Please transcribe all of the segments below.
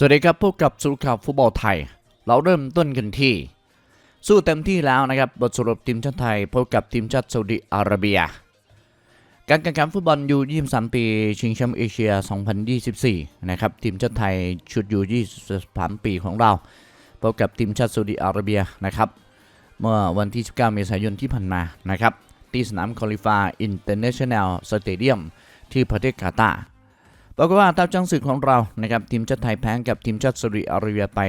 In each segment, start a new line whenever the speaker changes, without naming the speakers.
สวัสดีครับพบกับสรุปข่าวฟุตบอลไทย เราเริ่มต้นกันที่ สู้เต็มที่แล้วนะครับบทสรุปทีมชาติไทยพบกับทีมชาติซาอุดิอาระเบีย การแข่งขันฟุตบอลยู23 ปี ชิงแชมป์เอเชีย 2024 นะครับทีมชาติไทยชุดยู23 ปีของเราพบกับทีมชาติซาอุดิอาระเบียนะครับเมื่อวันที่ 19 เมษายนที่ผ่านมานะครับที่สนามคอลิฟาอินเตอร์เนชั่นแนลสเตเดียมที่ประเทศกาตาร์ ปรากฏว่าตามจังศึกของเรานะครับทีมชาติไทยแพ้กับทีมชาติซาอุดิอาระเบียไป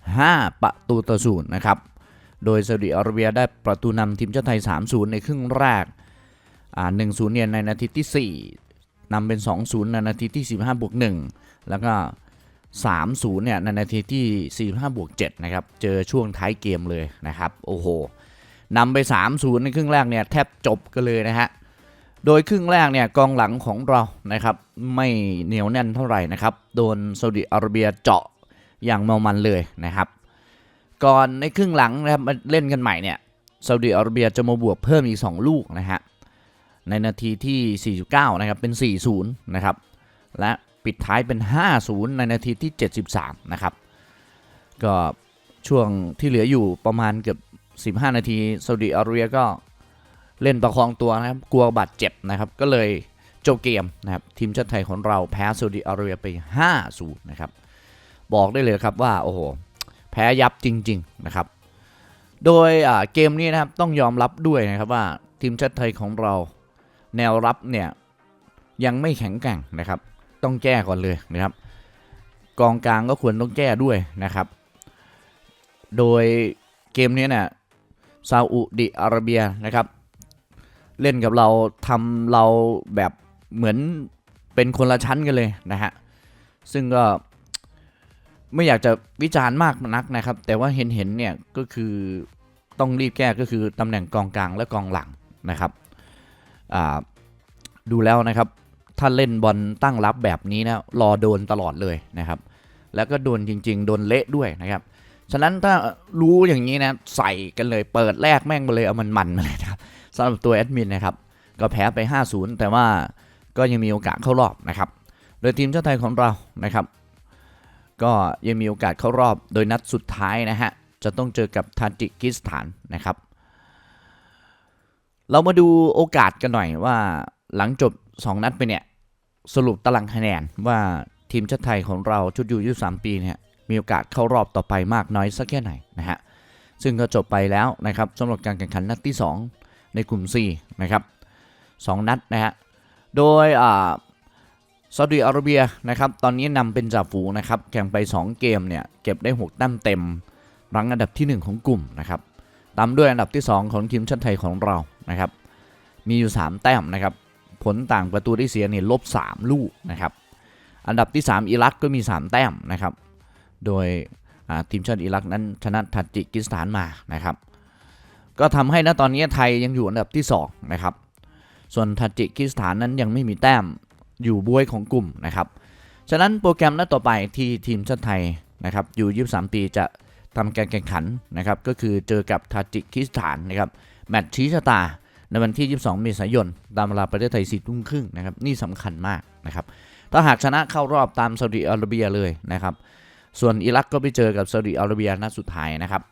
5 ประตูต่อศูนย์นะครับโดยซาอุดิอาระเบียได้ประตูนำทีมชาติไทย 3-0 ในครึ่งแรกอ่า1-0เนี่ยในนาทีที่ 4นำเป็น 2-0 ในนาทีที่ 15บวก1แล้วก็ 3-0 เนี่ยในนาทีที่ 45บวก7นะครับเจอช่วงท้ายเกมเลยนะครับโอ้โหนำไป 3-0 ในครึ่งแรกเนี่ยแทบจบกันเลยนะฮะ โดยครึ่งแรกเนี่ยกองหลังของเรานะครับไม่เหนียวแน่นเท่าไหร่นะครับโดนซาอุดิอาระเบียเจาะอย่างเมามันเลยนะครับ ก่อนในครึ่งหลังนะครับมาเล่นกันใหม่เนี่ยซาอุดิอาระเบียจะมาบวกเพิ่มอีก 2 ลูกนะฮะในนาทีที่ 49 นะครับเป็น 4-0 นะครับ และปิดท้ายเป็น 5-0 ในนาทีที่ 73 นะครับ ก็ช่วงที่เหลืออยู่ประมาณเกือบ 15 นาทีซาอุดิอาระเบียก็ เล่นประคองตัวนะครับ กลัวบาดเจ็บนะครับ ก็เลยจบเกมนะครับ ทีมชาติไทยของเราแพ้ซาอุดิอาระเบียไป5-0นะครับ บอกได้เลยครับว่าโอ้โหแพ้ยับจริง ๆนะครับ โดยเกมนี้นะครับต้องยอมรับด้วยนะครับว่าทีมชาติไทยของเราแนวรับเนี่ยยังไม่แข็งแกร่งนะครับ ต้องแก้ก่อนเลยนะครับ กองกลางก็ควรต้องแก้ด้วยนะครับ โดยเกมนี้เนี่ยซาอุดิอาระเบียนะครับ เล่นกับเราทำเราแบบเหมือนเป็นคนละชั้นกันเลยนะฮะ ซึ่งก็ไม่อยากจะวิจารณ์มากนักนะครับ แต่ว่าเห็นเห็นเนี่ยก็คือต้องรีบแก้ก็คือตำแหน่งกองกลางและกองหลังนะครับดูแล้วนะครับ ถ้าเล่นบอลตั้งรับแบบนี้นะรอโดนตลอดเลยนะครับ แล้วก็โดนจริง ๆ โดนเละด้วยนะครับ ฉะนั้นถ้ารู้อย่างนี้นะใส่กันเลยเปิดแรกแม่งไปเลยเอามันมันมาเลยนะครับ สำหรับตัวแอดมินนะครับ ก็แพ้ไป 5-0 แต่ว่าก็ยังมีโอกาสเข้ารอบนะครับ โดยทีมชาติไทยของเรานะครับ ก็ยังมีโอกาสเข้ารอบโดยนัดสุดท้ายนะฮะ จะต้องเจอกับทาจิกิสถานนะครับ เรามาดูโอกาสกันหน่อยว่าหลังจบ 2 นัดไปเนี่ย สรุปตารางคะแนนว่าทีมชาติไทยของเราชุดอยู่23 ปีเนี่ยมีโอกาสเข้ารอบต่อไปมากน้อยสักแค่ไหนนะฮะซึ่งก็จบไปแล้วนะครับสำหรับการแข่งขันนัดที่ 2 ในกลุ่ม4นะครับ2นัดนะฮะ โดยอ่าซาอุดิอาระเบียนะครับตอนนี้นำเป็นจ่าฝูงนะครับแข่งไป 2 เกมเนี่ยเก็บได้ 6 แต้มเต็ม รังอันดับที่ 1 ของกลุ่มนะครับตามด้วยอันดับที่ 2 ของทีมชาติไทยของเรานะครับมีอยู่ 3 แต้มนะครับผลต่างประตูที่เสียเนี่ยลบ 3 ลูกนะครับอันดับที่ 3 อิรักก็มี 3 แต้มนะครับโดยทีมชาติอิรักนั้นชนะทาจิกิสถานมานะครับ ก็ทำให้ณตอนนี้ไทยยังอยู่อันดับที่ 2 นะครับ ส่วนทาจิกิสถานนั้นยังไม่มีแต้มอยู่บวยของกลุ่มนะครับ ฉะนั้นโปรแกรมนัดต่อไปที่ทีมชาติไทยนะครับอยู่ 23 ปีจะทำการแข่งขันนะครับ ก็คือเจอกับทาจิกิสถานนะครับแมตช์ชี้ชะตาในวันที่ 22 เมษายน ตามเวลาประเทศไทย4ทุ่มครึ่งนะครับ นี่สำคัญมากนะครับ ถ้าหากชนะเข้ารอบตามซาอุดิอาระเบียเลยนะครับ ส่วนอิรักก็ไปเจอกับซาอุดิอาระเบียนัดสุดท้ายนะครับ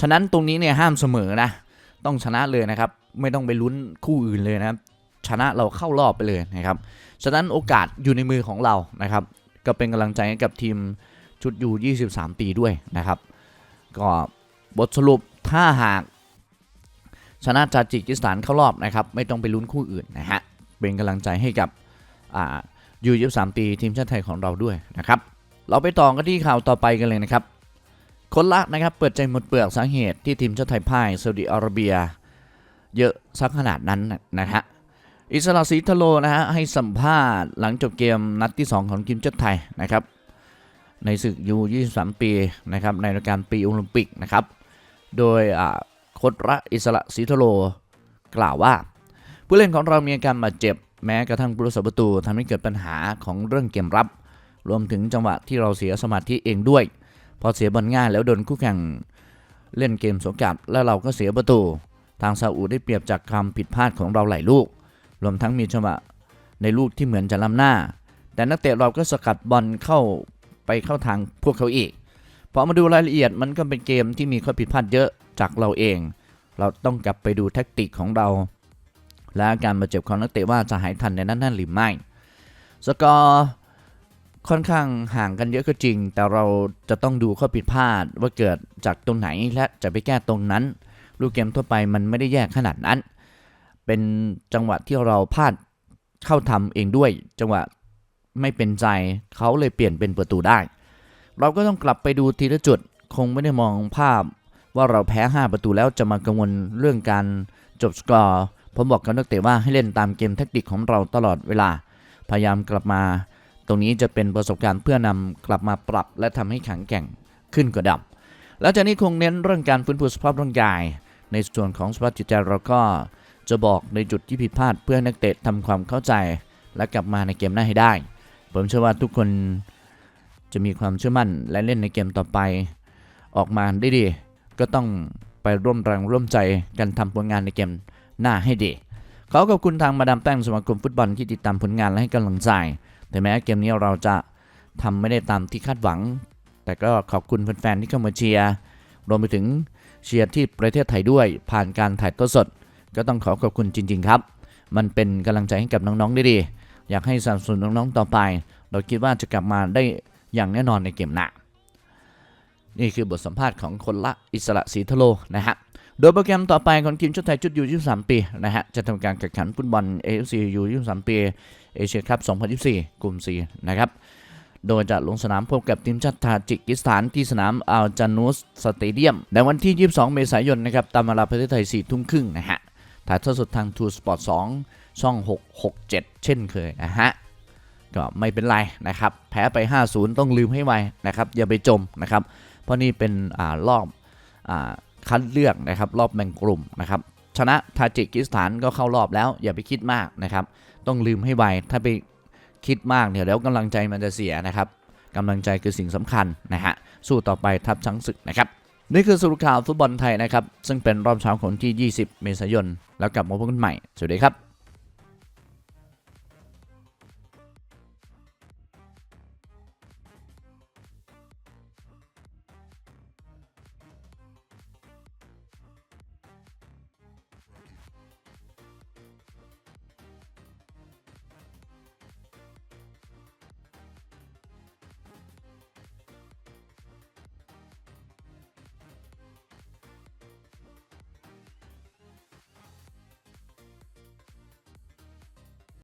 ฉะนั้นตรงนี้เนี่ยห้ามเสมอนะ ต้องชนะเลยนะครับ ไม่ต้องไปลุ้นคู่อื่นเลยนะครับ ชนะเราเข้ารอบไปเลยนะครับ ฉะนั้นโอกาสอยู่ในมือของเรานะครับ ก็เป็นกำลังใจให้กับทีมชุดยู23 ปีด้วยนะครับ ก็บทสรุปถ้าหากชนะจาจิกิสถานเข้ารอบนะครับ ไม่ต้องไปลุ้นคู่อื่นนะฮะ เป็นกำลังใจให้กับอ่ายู23 ปีทีมชาติไทยของเราด้วยนะครับ เราไปต่อกันที่ข่าวต่อไปกันเลยนะครับ คนละนะครับเปิดใจหมดเปลือกสาเหตุที่ทีมชาติไทยพ่ายซาอุดิอาระเบีย เยอะสักขนาดนั้นนะฮะอิสราสีทโลนะฮะให้สัมภาษณ์หลังจบเกมนัดที่ 2 ของทีมชาติไทยนะครับในศึกยู23 ปีนะครับในรายการปีโอลิมปิกนะครับโดยโค้ชระอิสระสีทโลกล่าวว่า ผู้เล่นของเรามีอาการบาดเจ็บแม้กระทั่งผู้รักษาประตูทำให้เกิดปัญหาของเรื่องเกมรับ รวมถึงจังหวะที่เราเสียสมาธิเองด้วย พอเสียบอลง่ายแล้วโดนคู่แข่งเล่นเกมสวนกลับ แล้วเราก็เสียประตู ทางซาอุได้เปรียบจากความผิดพลาดของเราหลายลูก รวมทั้งมีจังหวะในลูกที่เหมือนจะล้ำหน้า แต่นักเตะเราก็สกัดบอลเข้าไปเข้าทางพวกเขาอีกพอมาดูรายละเอียดมันก็เป็นเกมที่มีข้อผิดพลาดเยอะจากเราเอง เราต้องกลับไปดูแท็กติกของเรา และอาการบาดเจ็บของนักเตะว่าจะหายทันในนั้นนั่นหรือไม่ สกอร์ ค่อนข้างห่างกันเยอะก็จริง แต่เราจะต้องดูข้อผิดพลาดว่าเกิดจากตรงไหนและจะไปแก้ตรงนั้น ลูกเกมทั่วไปมันไม่ได้แยกขนาดนั้น เป็นจังหวะที่เราพลาดเข้าทำเองด้วย จังหวะไม่เป็นใจเขาเลยเปลี่ยนเป็นประตูได้ เราก็ต้องกลับไปดูทีละจุดคงไม่ได้มองภาพว่าเราแพ้ 5 ประตูแล้วจะมากังวลเรื่องการจบสกอร์ผมบอกกับนักเตะว่าให้เล่นตามเกมแทคติกของเราตลอดเวลา พยายามกลับมา ตรงนี้จะเป็นประสบการณ์เพื่อนำกลับมาปรับ และทำให้แข็งแกร่งขึ้นกว่าเดับแล้วจากนี้คงเน้นเรื่องการฟื้นฟูสภาพร่างกาย ในส่วนของสภาพจิตใจเราก็จะบอกในจุดที่ผิดพลาดเพื่อนักเตะทำความเข้าใจ และกลับมาในเกมหน้าให้ได้ ผมเชื่อว่าทุกคนจะมีความเชื่อมั่นและเล่นในเกมต่อไป ออกมาได้ดี ก็ต้องไปร่วมแรงร่วมใจกันทำผลงานในเกมหน้าให้ดี ขอขอบคุณทางมาดามแป้งสมาคมฟุตบอลที่ติดตามผลงานและให้กำลังใจ ถึงแม้เกมนี้เราจะทำไม่ได้ตามที่คาดหวัง แต่ก็ขอบคุณแฟนๆที่เข้ามาเชียร์รวมไปถึงเชียร์ที่ประเทศไทยด้วยผ่านการถ่ายทอดสด ก็ต้องขอขอบคุณจริง ๆ ครับ มันเป็นกำลังใจให้กับน้องๆได้ดี อยากให้สนับสนุนน้องๆต่อไป เราคิดว่าจะกลับมาได้อย่างแน่นอนในเกมหน้านี่คือบทสัมภาษณ์ของคนละอิสระศรีทโลนะฮะ โดยโปรแกรมต่อไปของทีมชาติไทยชุดยู23 ปีนะฮะจะทำการแข่งขันฟุตบอล AFC ยู23 ปีเอเชียคัพ2024 กลุ่ม4นะครับโดยจะลงสนามพบกับทีมชาติทาจิกิสถานที่สนามอัลจานุสสเตเดียมในวันที่ 22 เมษายนนะครับตามเวลาประเทศไทย 4 ทุ่มครึ่งนะฮะถ่ายทอดสดทางทูสปอร์ต2ช่อง 667 เช่นเคยนะฮะก็ไม่เป็นไรนะครับ แพ้ไป 5-0 ต้องลืมให้ไวนะครับ อย่าไปจมนะครับ เพราะนี่เป็นอ่ารอบอ่า คัดเลือกนะครับรอบแบ่งกลุ่มนะครับชนะทาจิกิสถานก็เข้ารอบแล้ว อย่าไปคิดมากนะครับ ต้องลืมให้ไวถ้าไปคิดมากเนี่ยแล้วกำลังใจมันจะเสียนะครับกำลังใจคือสิ่งสำคัญนะฮะสู้ต่อไปทับช้างศึกนะครับนี่คือสรุปข่าวฟุตบอลไทยนะครับ ซึ่งเป็นรอบเช้าของที่ 20 เมษายน แล้วกลับมาพบกันใหม่ สวัสดีครับ